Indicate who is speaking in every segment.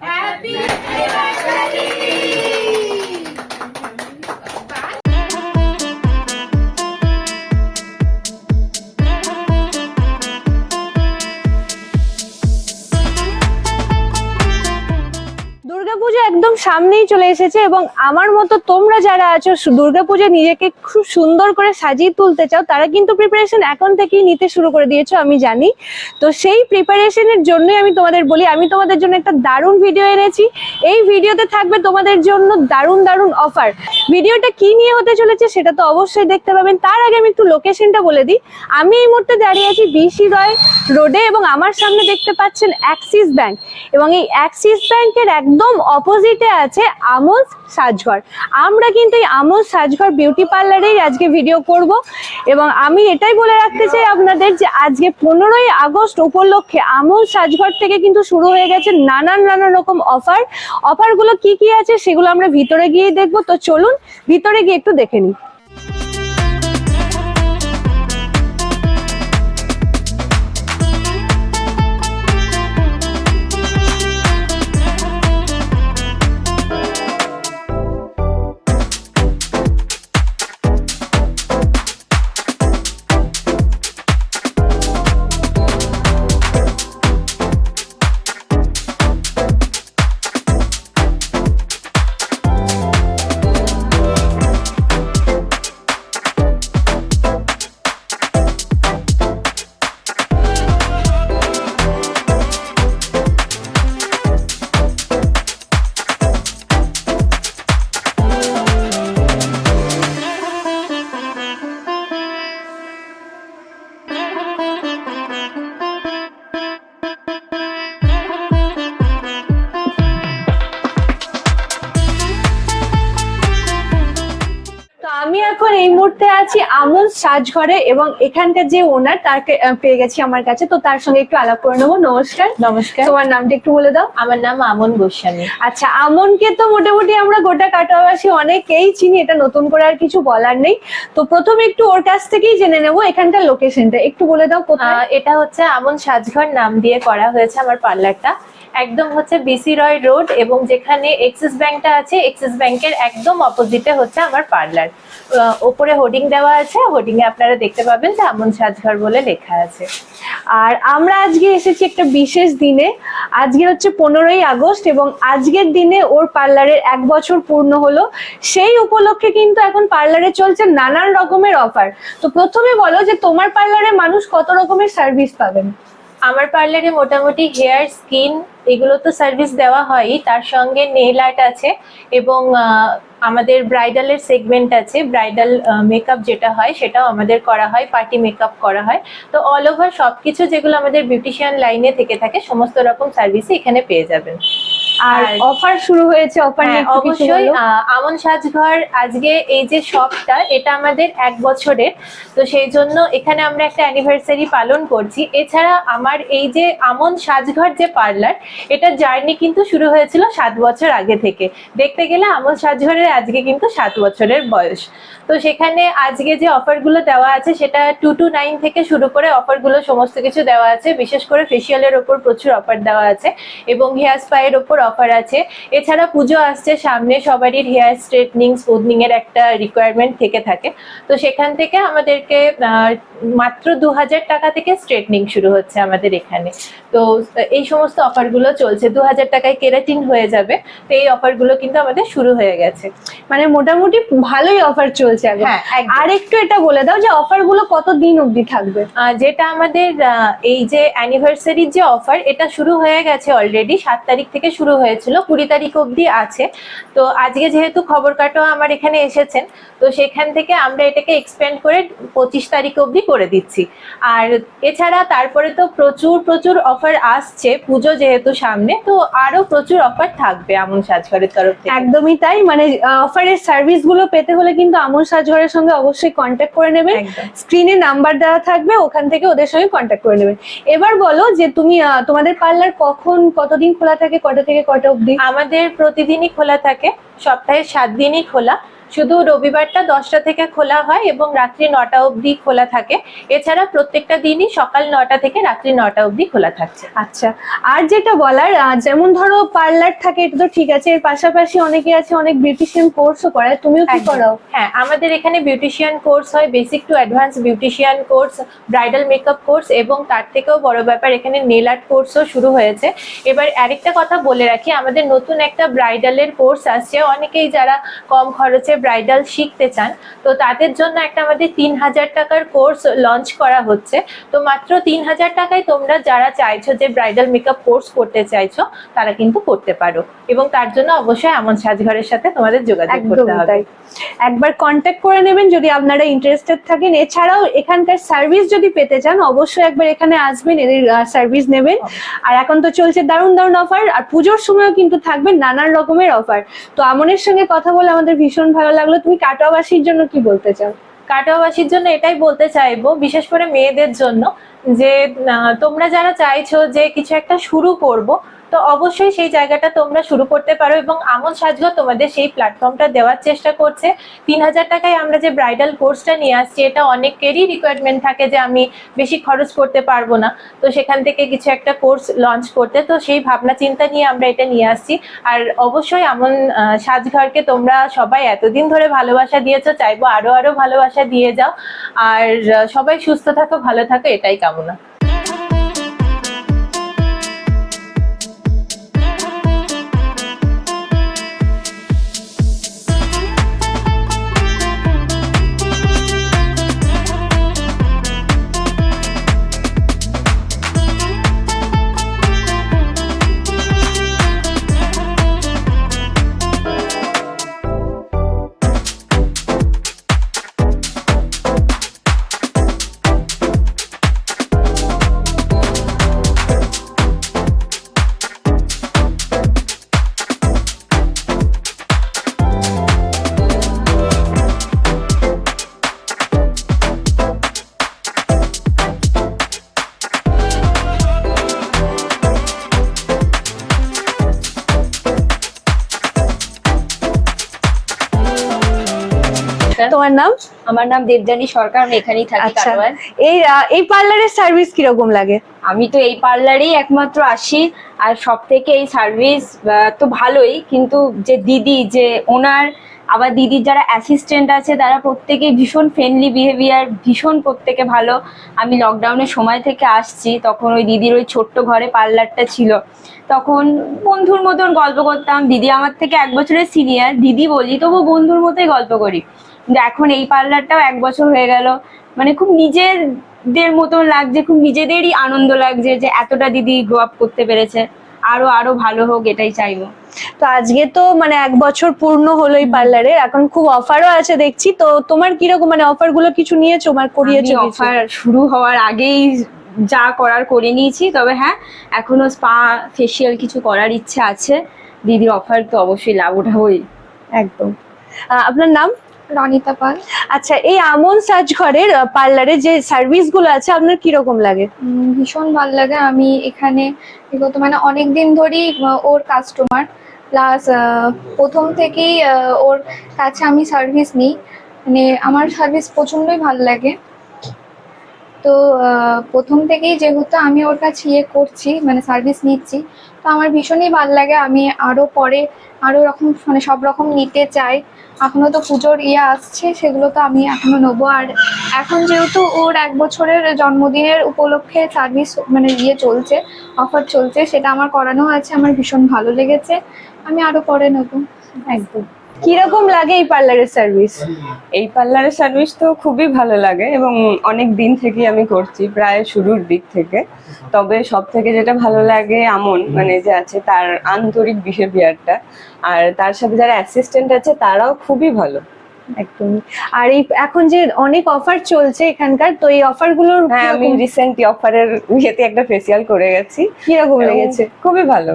Speaker 1: Happy anniversary!
Speaker 2: এসেছে এবং আমার মতো তোমরা যারা আছো, সু- দুর্গাপুজো নিজেকে খুব সুন্দর করে সাজিয়ে তুলতে চাও, তারা কিন্তু প্রিপারেশন এখন থেকেই নিতে শুরু করে দিয়েছ, আমি জানি। তো সেই প্রিপারেশনের জন্যই আমি তোমাদের বলি, আমি তোমাদের জন্য একটা দারুণ ভিডিও এনেছি। এই ভিডিওতে থাকবে তোমাদের জন্য দারুণ দারুণ অফার ভিডিওটা কি নিয়ে হতে চলেছে সেটা তো অবশ্যই দেখতে পাবেন। তার আগে আমি একটু লোকেশনটা বলে দিই। আমি এই মুহূর্তে দাঁড়িয়ে আছি বিসি রয় রোডে এবং আমার সামনে দেখতে পাচ্ছেন অ্যাক্সিস ব্যাংক এবং এই অ্যাক্সিস ব্যাংকের একদম অপোজিটে আছে আমোজ সাজঘর। আমরা কিন্তু এই আমোজ সাজঘর বিউটি পার্লারেই আজকে ভিডিও করব এবং আমি এটাই বলে রাখতে চাই আপনাদের যে আজকে পনেরোই আগস্ট উপলক্ষে আমোজ সাজঘর থেকে কিন্তু শুরু হয়ে গেছে নানান নানান রকম অফার অফারগুলো কি কি আছে সেগুলো আমরা ভিতরে গিয়ে দেখব। তো চলুন ভিতরে গিয়ে একটু দেখে নিই। সাজঘরে এবং এখানকার যে ওনার তাকে পেয়ে গেছি আমার কাছে। তো তার সঙ্গে একটু আলাপ করে নেব। নমস্কার।
Speaker 3: নমস্কার।
Speaker 2: তোমার নামটা একটু বলে দাও।
Speaker 3: আমার নাম আমন গোস্বামী।
Speaker 2: আচ্ছা আমনকে তো মোটামুটি আমরা গোটা কাটোয়াবাসী অনেকেই চিনি এটা নতুন করে আর কিছু বলার নেই। তো প্রথমে একটু ওর কাছ থেকেই জেনে নেব এখানকার লোকেশনটা একটু বলে দাও
Speaker 3: এটা হচ্ছে আমন সাজঘর নাম দিয়ে করা হয়েছে আমার পার্লারটা। একদম হচ্ছে বিসি রয় রোড এবং যেখানে এক্সিস ব্যাংকটা আছে এক্সিস ব্যাংকের একদম অপোজিটে হচ্ছে আমার পার্লার। ওপরে হোর্ডিং দেওয়া আছে। হোর্ডিং এ আপনারা দেখতে পাবেন যে আমন সাজঘর বলে লেখা আছে।
Speaker 2: আর আমরা আজকে এসেছি একটা বিশেষ দিনে। আজকে হচ্ছে পনেরোই আগস্ট এবং আজকের দিনে ওর পার্লারের এক বছর পূর্ণ হলো। সেই উপলক্ষে কিন্তু এখন পার্লারে চলছে নানান রকমের অফার তো প্রথমে বলো যে তোমার পার্লারে মানুষ কত রকমের সার্ভিস পাবেন?
Speaker 3: আমার পার্লারে মোটামুটি হেয়ার স্কিন এগুলো তো সার্ভিস দেওয়া হয়ই। তার সঙ্গে নেল আর্ট আছে এবং আমাদের ব্রাইডালের সেগমেন্ট আছে, ব্রাইডাল মেকআপ যেটা হয় সেটাও আমাদের করা হয় পার্টি মেকআপ করা হয়। তো অল ওভার সবকিছু যেগুলো আমাদের বিউটিশিয়ান লাইনে থেকে থাকে, সমস্ত রকম সার্ভিসই এখানে পেয়ে যাবেন।
Speaker 2: আর অফার শুরু হয়েছে অফার
Speaker 3: হ্যাঁ, অবশ্যই আমন সাজঘর আজকে এই যে শপটা এটা আমাদের এক বছরের। তো সেই জন্য এখানে আমরা একটা অ্যানিভার্সারি পালন করছি। এছাড়া আমার এই যে আমন সাজঘর যে পার্লার এটা জার্নি কিন্তু শুরু হয়েছিল সাত বছর আগে থেকে। দেখতে গেলে আমন সাজঘরের আজকে কিন্তু সাত বছরের বয়স। তো সেখানে আজকে যে অফারগুলো দেওয়া আছে সেটা টু টু নাইন থেকে শুরু করে অফারগুলো সমস্ত কিছু দেওয়া আছে। বিশেষ করে ফেসিয়ালের ওপর প্রচুর অফার দেওয়া আছে এবং হেয়ার স্পায়ের ওপর অফার আছে। এছাড়া পুজো আসছে সামনে সবারই হেয়ার স্ট্রেটনিং স্মুথনিং এর একটা রিকোয়ারমেন্ট থেকে থাকে। তো সেখান থেকে আমাদেরকে মাত্র দু হাজার টাকা থেকে স্ট্রেটনিং শুরু হচ্ছে আমাদের এখানে। তো এই সমস্ত অফারগুলো চলছে। দু হাজার টাকায় কেরাটিন হয়ে যাবে। তো এই অফারগুলো কিন্তু আমাদের শুরু হয়ে গেছে।
Speaker 2: মানে মোটামুটি ভালোই অফার চলছে
Speaker 3: হ্যাঁ।
Speaker 2: আর একটু এটা বলে দাও যে অফারগুলো কত দিন অবধি থাকবে?
Speaker 3: যেটা আমাদের এই যে অ্যানিভার্সারির যে অফার এটা শুরু হয়ে গেছে অলরেডি সাত তারিখ থেকে শুরু হয়েছিল কুড়ি তারিখ অবধি আছে। তো আজকে যেহেতু খবর কাটো আমার এখানে এসেছেন তো সেখান থেকে আমরা এটাকে এক্সপেন্ড করে পঁচিশ তারিখ অবধি করে দিচ্ছি। আর এছাড়া তারপরে তো প্রচুর প্রচুর অফার আসছে পুজো যেহেতু সামনে তো আরও প্রচুর অফার থাকবে আমন সাজঘরের তরফ থেকে।
Speaker 2: একদমই তাই মানে অফারের সার্ভিসগুলো পেতে হলে কিন্তু আমন সাজঘরের সঙ্গে অবশ্যই কন্ট্যাক্ট করে নেবেন। স্ক্রিনে নাম্বার দেওয়া থাকবে ওখান থেকে ওদের সঙ্গে কন্ট্যাক্ট করে নেবেন। এবার বলো যে তুমি তোমাদের পার্লার কখন কতদিন খোলা থাকে কটা থেকে কটা অবধি?
Speaker 3: আমাদের প্রতিদিনই খোলা থাকে সপ্তাহে সাত দিনই খোলা। শুধু রবিবারটা দশটা থেকে খোলা হয় এবং রাত্রি নটা অবধি খোলা থাকে। এছাড়া প্রত্যেকটা দিনই সকাল নটা থেকে রাত্রি নটা অবধি খোলা থাকছে।
Speaker 2: আচ্ছা আর যেটা বলার যেমন ধরো পার্লার থাকে এটা তো ঠিক আছে এর পাশাপাশি অনেকে আছে অনেক বিউটিশিয়ান কোর্সও করে তুমিও কি। করাও
Speaker 3: হ্যাঁ আমাদের এখানে বিউটিশিয়ান কোর্স হয় basic to advance beautician course bridal makeup course এবং তার থেকেও বড় ব্যাপার এখানে নেল আর্ট কোর্সও শুরু হয়েছে। এবার আরেকটা কথা বলে রাখি আমাদের নতুন একটা ব্রাইডালের কোর্স আসছে। অনেকেই যারা কম খরচে ব্রাইডাল শিখতে চান তো তাদের জন্য একটা আমাদের তিন হাজার টাকার কোর্স লঞ্চ করা হচ্ছে। তো মাত্র তিন হাজার টাকায় তোমরা যারা চাইছো যে ব্রাইডাল মেকআপ কোর্স করতে চাইছো তারা কিন্তু করতে পারো। এবং তার জন্য অবশ্যই এমন সাজঘরের সাথে তোমাদের যোগাযোগ করতে হবে।
Speaker 2: একবার কন্ট্যাক্ট করে নেবেন যদি আপনারা ইন্টারেস্টেড থাকেন। এছাড়াও এখানকার সার্ভিস যদি পেতে চান অবশ্যই একবার এখানে আসবেন এদের সার্ভিস নেবেন। আর এখন তো চলছে দারুণ দারুণ অফার আর পুজোর সময়ও কিন্তু থাকবে নানান রকমের অফার তো আমনের সঙ্গে কথা বলে আমাদের ভীষণ ভালো লাগল। তুমি কাটোয়াবাসীর জন্য কি বলতে চাও?
Speaker 3: কাটোয়াবাসীর জন্য এটাই বলতে চাইব, বিশেষ করে মেয়েদের জন্য। যে তোমরা যারা চাইছো যে কিছু একটা শুরু করব, তো অবশ্যই সেই জায়গাটা তোমরা শুরু করতে পারো এবং আমন সাজগো তোমাদের সেই প্ল্যাটফর্মটা দেওয়ার চেষ্টা করছে। তিন হাজার টাকায় আমরা যে ব্রাইডাল কোর্সটা নিয়ে আসছি, এটা অনেকেরই রিকোয়ারমেন্ট থাকে যে আমি বেশি খরচ করতে পারব না। তো সেখান থেকে কিছু একটা কোর্স লঞ্চ করতে, তো সেই ভাবনা চিন্তা নিয়ে আমরা এটা নিয়ে আসছি। আর অবশ্যই আমন সাজঘরকে তোমরা সবাই এতদিন ধরে ভালোবাসা দিয়েছ, চাইব আরও আরও ভালোবাসা দিয়ে যাও। আর সবাই সুস্থ থাকো, ভালো থাকো, এটাই কামনা।
Speaker 2: তোমার নাম?
Speaker 1: আমার নাম দেবযানী সরকার আমি এখানেই থাকি
Speaker 2: আচ্ছা।
Speaker 1: কাটোয়ায়
Speaker 2: এই এই পার্লারের সার্ভিস কীরকম লাগে?
Speaker 1: আমি তো এই পার্লারেই একমাত্র আসি আর সব থেকে এই সার্ভিস তো ভালোই কিন্তু যে দিদি যে ওনার আবার দিদির যারা অ্যাসিস্ট্যান্ট আছে তারা প্রত্যেকে ভীষণ ফ্রেন্ডলি বিহেভিয়ার ভীষণ প্রত্যেকে ভালো। আমি লকডাউনের সময় থেকে আসছি তখন ওই দিদির ওই ছোট্ট ঘরে পার্লারটা ছিল। তখন বন্ধুর মতন গল্প করতাম। দিদি আমার থেকে এক বছরের সিনিয়র দিদি বলি তবু বন্ধুর মতোই গল্প করি। এখন এই পার্লারটাও এক বছর হয়ে গেল। মানে খুব নিজেদের মতন লাগছে খুব নিজেদেরই আনন্দ লাগছে যে এতটা দিদি গ্রো আপ করতে পেরেছে। আরও আরও ভালো হোক এটাই চাইব।
Speaker 2: তো আজকে তো মানে এক বছর পূর্ণ হলো এই পার্লারে এখন খুব অফারও আছে দেখছি। তো তোমার কীরকম মানে অফারগুলো কিছু নিয়েছো মানে করিয়েছো
Speaker 1: অফার শুরু হওয়ার আগেই যা করার করে নিয়েছি। তবে হ্যাঁ এখনও স্পা ফেসিয়াল কিছু করার ইচ্ছে আছে। দিদির অফার তো অবশ্যই লাভ উঠাবোই
Speaker 2: একদম আপনার নাম?
Speaker 4: রনিতা পাল।
Speaker 2: আচ্ছা এই আমন সাজঘরের পার্লারে যে সার্ভিসগুলো আছে আপনার কীরকম লাগে?
Speaker 4: ভীষণ ভালো লাগে। আমি এখানে বিগত মানে অনেক দিন ধরেই ওর কাস্টমার প্লাস প্রথম থেকেই ওর কাছে আমি সার্ভিস নিই। মানে আমার সার্ভিস প্রচণ্ডই ভালো লাগে। তো প্রথম থেকেই যেহেতু আমি ওর কাছে ইয়ে করছি মানে সার্ভিস নিচ্ছি তো আমার ভীষণই ভালো লাগে। আমি আরও পরে আরও রকম মানে সব রকম নিতে চাই। এখনও তো পুজোর ইয়ে আসছে, সেগুলো তো আমি এখনও নেব। আর এখন যেহেতু ওর এক বছরের জন্মদিনের উপলক্ষে সার্ভিস মানে ইয়ে চলছে অফার চলছে, সেটা আমার করানো আছে, আমার ভীষণ ভালো লেগেছে। আমি আরও পরে নেব।
Speaker 2: একদম। কীরকম লাগে এই পার্লারের সার্ভিস
Speaker 5: এই পার্লারের সার্ভিস তো খুবই ভালো লাগে এবং অনেক দিন থেকেই আমি করছি প্রায় শুরুর দিক থেকে। তবে সব থেকে যেটা ভালো লাগে আমন মানে যে আছে তার আন্তরিক বিহেভিয়ারটা আর তার সাথে যারা অ্যাসিস্ট্যান্ট আছে তারাও খুবই ভালো।
Speaker 2: একদম। আর এই এখন যে অনেক অফার চলছে এখানকার তো এই অফারগুলোর
Speaker 5: হ্যাঁ আমি
Speaker 2: কিরকম-
Speaker 5: রিসেন্ট অফারের ইয়েতে একটা ফেসিয়াল করে গেছি।
Speaker 2: কীরকম লেগেছে?
Speaker 5: খুবই ভালো।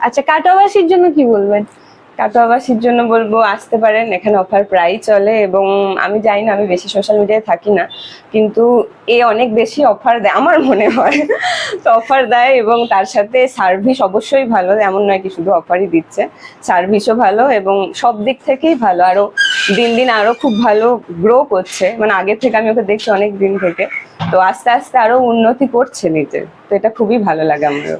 Speaker 2: আচ্ছা কাটাবাসীর জন্য কি বলবেন?
Speaker 5: কাটোয়াবাসীর জন্য বলব, আসতে পারেন, এখানে অফার প্রায় চলে এবং আমি জানি না, আমি বেশি সোশ্যাল মিডিয়ায় থাকি না, কিন্তু এ অনেক বেশি অফার দেয় আমার মনে হয়। তো অফার দেয় এবং তার সাথে সার্ভিস অবশ্যই ভালো, এমন নয় কি শুধু অফারই দিচ্ছে। সার্ভিসও ভালো এবং সব দিক থেকেই ভালো। আরও দিন দিন আরও খুব ভালো গ্রো করছে। মানে আগের থেকে আমি ওকে দেখছি অনেক দিন থেকে। তো আস্তে আস্তে আরও উন্নতি করছে নিজের। তো এটা খুবই ভালো লাগে আমারও।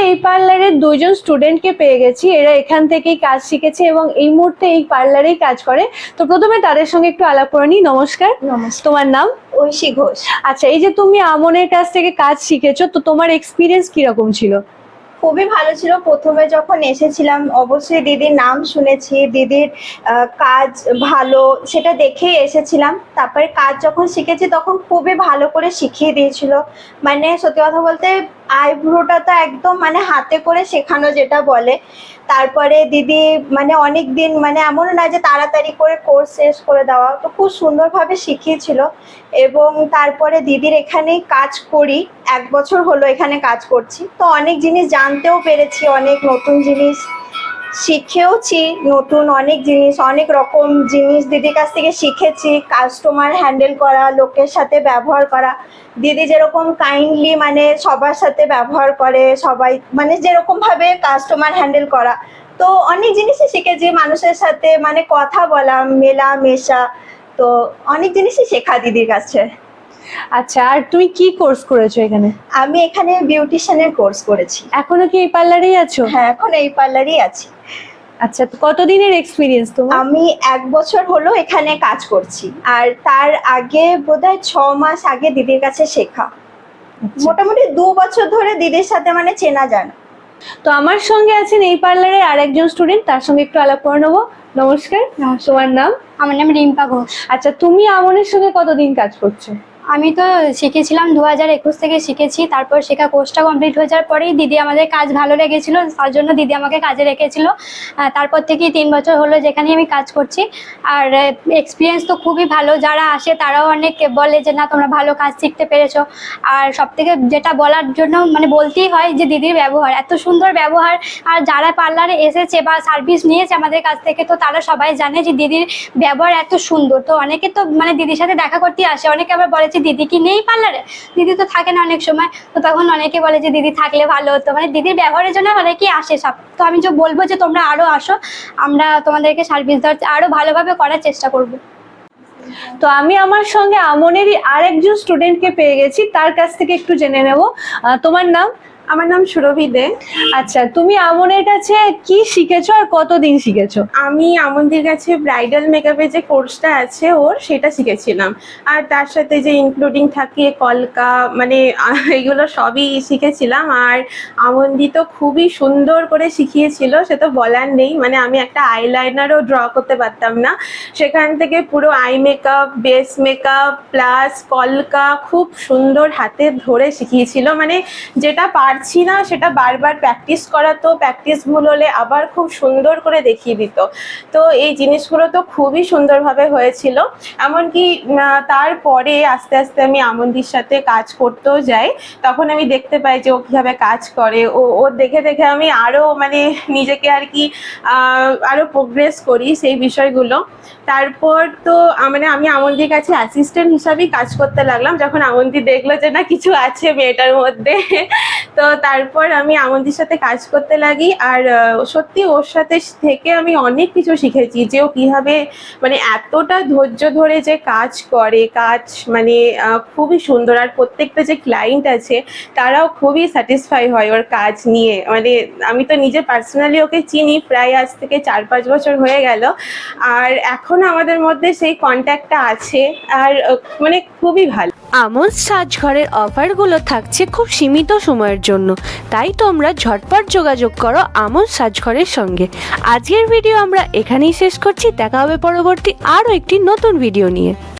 Speaker 2: মুহূর্তে এই পার্লারের দুইজন স্টুডেন্টকে পেয়ে গেছি। এরা এখান থেকেই কাজ শিখেছে এবং এই মুহূর্তে এই পার্লারেই কাজ করে। তো প্রথমে তাদের সঙ্গে একটু আলাপ করে নিই। নমস্কার।
Speaker 6: নমস্কার।
Speaker 2: তোমার নাম?
Speaker 6: ঐশী ঘোষ।
Speaker 2: আচ্ছা এই যে তুমি আমনের কাছ থেকে কাজ শিখেছো তো তোমার এক্সপিরিয়েন্স কীরকম ছিল?
Speaker 6: খুবই ভালো ছিল। প্রথমে যখন এসেছিলাম অবশ্যই দিদির নাম শুনেছি। দিদির কাজ ভালো সেটা দেখেই এসেছিলাম। তারপরে কাজ যখন শিখেছি তখন খুবই ভালো করে শিখিয়ে দিয়েছিল। মানে সত্যি কথা বলতে আইব্রোটা তো একদম মানে হাতে করে শেখানো যেটা বলে। তারপরে দিদি মানে অনেক দিন মানে এমন না যে তাড়াতাড়ি করে কোর্স শেষ করে দেওয়া, তো খুব সুন্দরভাবে শিখিয়েছিল। এবং তারপরে দিদির এখানে কাজ করি, এক বছর হলো এখানে কাজ করছি। তো অনেক জিনিস জানতেও পেরেছি, অনেক নতুন জিনিস। শিখেওছি, নতুন অনেক জিনিস, অনেক রকম জিনিস দিদির কাছ থেকে শিখেছি কাস্টমার হ্যান্ডেল করা, লোকের সাথে ব্যবহার করা। দিদি যেরকম কাইন্ডলি মানে সবার সাথে ব্যবহার করে, সবাই মানে যেরকম ভাবে কাস্টমার হ্যান্ডেল করা। তো অনেক জিনিসই শিখেছি, মানুষের সাথে মানে কথা বলা মেলা মেশা তো অনেক জিনিসই শেখা দিদির কাছে।
Speaker 2: আচ্ছা আর তুমি কি কোর্স করেছ এখানে?
Speaker 6: আমি এখানে বিউটিশিয়ানের কোর্স করেছি।
Speaker 2: এখনও কি এই পার্লারেই আছো?
Speaker 6: হ্যাঁ এখন এই পার্লারই আছি।
Speaker 2: আচ্ছা তো কতদিনের এক্সপিরিয়েন্স তোমার?
Speaker 6: আমি এক বছর হলো এখানে কাজ করছি। আর তার আগে বোধহয় ছ মাস আগে দিদির কাছে শেখা।
Speaker 2: আচ্ছা।
Speaker 6: মোটামুটি দু বছর ধরে দিদির সাথে মানে চেনা জানা।
Speaker 2: তো আমার সঙ্গে আছেন এই পার্লারে আরেকজন স্টুডেন্ট তার সঙ্গে একটু আলাপ করে নেব। নমস্কার। তোমার নাম?
Speaker 7: আমার নাম রিম্পা ঘোষ।
Speaker 2: আচ্ছা তুমি আমনের সঙ্গে কতদিন কাজ করছ?
Speaker 7: আমি তো শিখেছিলাম দু হাজার একুশ থেকে শিখেছি, তারপর শেখা কোর্সটা কমপ্লিট হয়ে যাওয়ার পরেই দিদি আমাদের কাজ ভালো লেগেছিল তার জন্য দিদি আমাকে কাজে রেখেছিল। তারপর থেকেই তিন বছর হলো যেখানে আমি কাজ করছি। আর এক্সপিরিয়েন্স তো খুবই ভালো, যারা আসে তারাও অনেক বলে যে, না, তোমরা ভালো কাজ শিখতে পেরেছ। আর সব থেকে যেটা বলার জন্য মানে বলতেই হয় যে, দিদির ব্যবহার, এত সুন্দর ব্যবহার। আর যারা পার্লারে এসেছে বা সার্ভিস নিয়েছে আমাদের কাছ থেকে, তো তারা সবাই জানে যে, দিদির ব্যবহার এত সুন্দর। তো অনেকে তো মানে দিদির সাথে দেখা করতে আসে, অনেকে আবার বলে যে দিদি কি নেই পার্লারে? দিদি তো থাকে না অনেক সময়। তো তখন অনেকে বলে যে, দিদি থাকলে ভালো হতো। মানে দিদির ব্যবহারের জন্য অনেকেই আসে সব। তো আমি যে বলব যে, তোমরা আরও আসো। আমরা তোমাদেরকে সার্ভিস দেওয়ার আরও ভালোভাবে করার চেষ্টা করব।
Speaker 2: তো আমি আমার সঙ্গে আমনেরই আরেকজন স্টুডেন্টকে পেয়ে গেছি। তার কাছ থেকে একটু জেনে নেব। তোমার নাম?
Speaker 8: আমার নাম সুরভি দে।
Speaker 2: আচ্ছা তুমি আমনের কাছে কি শিখেছো আর কতদিন শিখেছো?
Speaker 8: আমি আমন্দির কাছে ব্রাইডাল মেকআপের যে কোর্সটা আছে ওর সেটা শিখেছিলাম। আর তার সাথে যে ইনক্লুডিং থাকে কলকা মানে এগুলো সবই শিখেছিলাম। আর আমন্দি তো খুবই সুন্দর করে শিখিয়েছিল সে তো বলার নেই। মানে আমি একটা আইলাইনারও ড্র করতে পারতাম না। সেখান থেকে পুরো eye makeup base makeup plus কলকা খুব সুন্দর হাতে ধরে শিখিয়েছিল। মানে যেটা পারছি না, সেটা বারবার প্র্যাকটিস করাতো প্র্যাকটিস ভুল হলে আবার খুব সুন্দর করে দেখিয়ে দিত। তো এই জিনিসগুলো তো খুবই সুন্দরভাবে হয়েছিল। এমনকি তারপরে আস্তে আস্তে আমি আমন্দির সাথে কাজ করতেও যাই, তখন আমি দেখতে পাই যে ও কীভাবে কাজ করে। ও ও দেখে দেখে আমি আরও মানে নিজেকে আর কি আরও প্রোগ্রেস করি সেই বিষয়গুলো। তারপর তো মানে আমি আমন্দির কাছে অ্যাসিস্ট্যান্ট হিসাবেই কাজ করতে লাগলাম, যখন আমন্দি দেখল যে না কিছু আছে মেয়েটার মধ্যে, তো তারপর আমি আমাদের সাথে কাজ করতে লাগি আর সত্যি ওর সাথে থেকে আমি অনেক কিছু শিখেছি যে ও কীভাবে মানে এতটা ধৈর্য ধরে যে কাজ করে, কাজ মানে খুবই সুন্দর আর প্রত্যেকটা যে ক্লায়েন্ট আছে তারাও খুবই স্যাটিসফাই হয় ওর কাজ নিয়ে। মানে আমি তো নিজে পার্সোনালি ওকে চিনি প্রায় আজ থেকে চার পাঁচ বছর হয়ে গেল আর এখনও আমাদের মধ্যে সেই কন্ট্যাক্টটা আছে আর মানে খুবই ভালো।
Speaker 2: আমন সাজঘরের অফারগুলো থাকছে খুব সীমিত সময়ের জন্য। তাই তোমরা ঝটপট যোগাযোগ করো আমন সাজঘরের সঙ্গে। আজকের ভিডিও আমরা এখানেই শেষ করছি। দেখা হবে পরবর্তী আরও একটি নতুন ভিডিও নিয়ে।